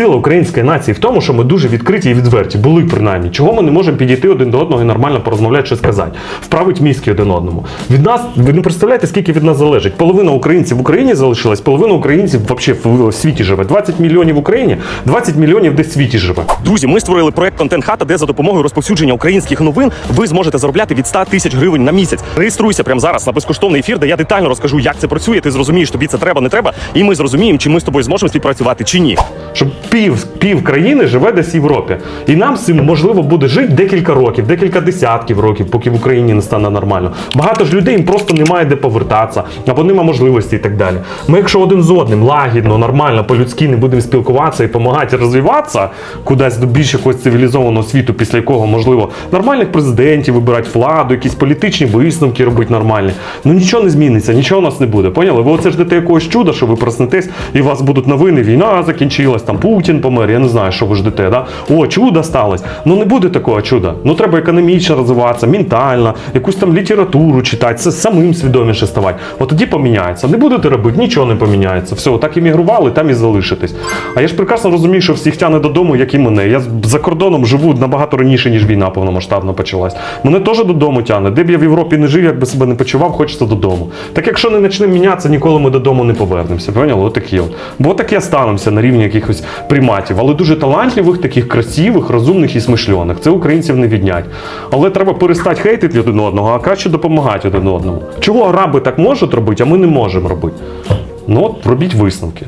Сила української нації в тому, що ми дуже відкриті і відверті, були принаймні. Чого ми не можемо підійти один до одного і нормально порозмовляти чи сказати, вправить мізки один одному. Від нас ви не представляєте, скільки від нас залежить. Половина українців в Україні залишилась, половина українців взагалі в, світі живе. 20 мільйонів в Україні, 20 мільйонів десь в світі живе. Друзі, ми створили проект Контент Хата, де за допомогою розповсюдження українських новин ви зможете заробляти від 100 тисяч гривень на місяць. Реєструйся прямо зараз на безкоштовний ефір, де я детально розкажу, як це працює. Ти зрозумієш, тобі це треба, не треба, і ми зрозуміємо, чи ми з тобою зможемо співпрацювати чи ні. Щоб пів, пів країни живе десь в Європі. І нам цим можливо буде жити декілька років, декілька десятків років, поки в Україні не стане нормально. Багато ж людей їм просто немає де повертатися, або нема можливості і так далі. Ми, якщо один з одним лагідно, нормально, по-людськи не будемо спілкуватися і допомагати розвиватися кудись до більш якогось цивілізованого світу, після якого можливо нормальних президентів вибирати владу, якісь політичні висновки робити нормальні. Ну нічого не зміниться, нічого у нас не буде. Поняли? Ви оце ждете якогось чуда, що ви проснетесь і у вас будуть новини, війна закінчилась, там Путін помер, я не знаю, що ви ждете. Да? О, чудо сталося. Ну не буде такого чуда. Ну треба економічно розвиватися, ментально, якусь там літературу читати, це самим свідоміше ставати. От тоді поміняється. Не будете робити, нічого не поміняється. Все, так і мігрували, там і залишитесь. А я ж прекрасно розумію, що всіх тяне додому, як і мене. Я за кордоном живу набагато раніше, ніж війна повномасштабно почалась. Мене теж додому тяне. Де б я в Європі не жив, як би себе не почував, хочеться додому. Так якщо не почнемо мінятися, ніколи ми додому не повернемося. Поняли? Отакі от. Бо так і останемося на рівні якихось приматів. Але дуже талантливих, таких красивих, розумних і смишльоних. Це українців не віднять. Але треба перестати хейтити один одного, а краще допомагати один одному. Чого араби так можуть робити, а ми не можемо робити? Ну от робіть висновки.